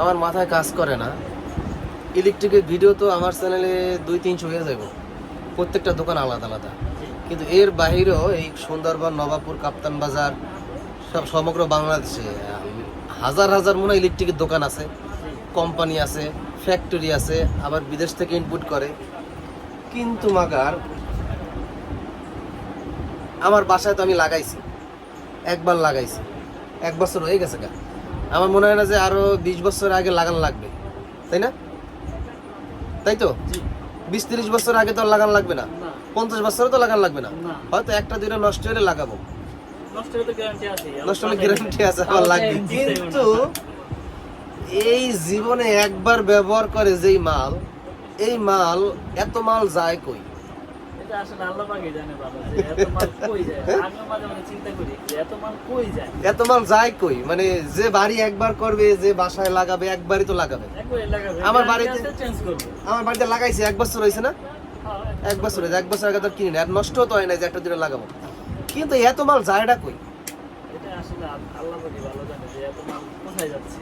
আমার মাথায় কাজ করে না। ইলেকট্রিকের ভিডিও তো আমার চ্যানেলে দুই তিনশো হয়ে যাবে। প্রত্যেকটা দোকান আলাদা আলাদা। কিন্তু এর বাইরেও এই সুন্দরবন, নবাবপুর, কাপ্তান বাজার, সব সমগ্র বাংলাদেশে হাজার হাজার মনে ইলেকট্রিকের দোকান আছে। কোম্পানি আছে ফ্যাক্টরি আছে, আবার বিদেশ থেকে ইনপুট করে। কিন্তু মাগার, আমার বাসায় তো আমি লাগাইছি। একবার লাগাইছি। এক বছর হয়ে গেছে গা। আমার মনে হয় না যে আরও বিশ বছর আগে লাগান লাগবে। তাই না? তাই তো? বিশ তিরিশ বছর আগে তো লাগান লাগবে না। পঞ্চাশ বছরও তো লাগান লাগবে না। হয়তো একটা দুইটা নষ্ট হলে লাগাবো। নষ্ট হলে গ্যারান্টি আছে আমার লাগবে। কিন্তু এই জীবনে একবার ব্যবহার করে যেই মাল এই মাল এত মাল যায় কই? আল্লাহ পাকে জানে এত মাল কই যায়? আমি মাঝে মাঝে চিন্তা করি এত মাল কই যায়? এত মাল যায় কই? মানে যে বাড়ি একবার করবে যে বাসায় লাগাবে একবারই তো লাগাবে। আমার বাড়িতে- চেঞ্জ করব। আমার বাড়িতে লাগাইছে এক বছর হয়েছে না? হ্যাঁ, এক বছর হয়েছে এক বছর আগে তো কিনি না আর নষ্ট তো হয় না যে একটা দিনে লাগাবো। কিন্তু এত মাল যায়টা কই? এটা আসলে আল্লাহ পাকে ভালো জানে যে এত মাল কোথায় যাচ্ছে।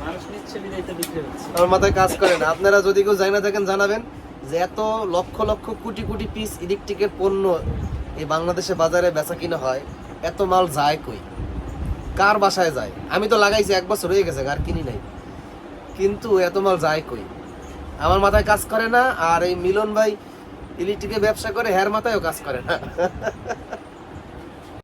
মানুষ নিচ্ছে বিদায় তো বিক্রি হচ্ছে। আমার মাথায় কাজ করে না। আপনারা যদি কেউ জানা থাকেন জানাবেন। যে এত লক্ষ লক্ষ কোটি কোটি পিস ইলেকট্রিকের পণ্য এই বাংলাদেশে বাজারে বেচা কিনা হয়, এত মাল যায় কই? কার বাসায় যায়? আমি তো লাগাইছি, এক বছর হয়ে গেছে, আর কিনি নাই। কিন্তু এত মাল যায় কই? আমার মাথায় কাজ করে না, আর এই মিলন ভাই ইলেকট্রিকের ব্যবসা করে হ্যার মাথায়ও কাজ করে না।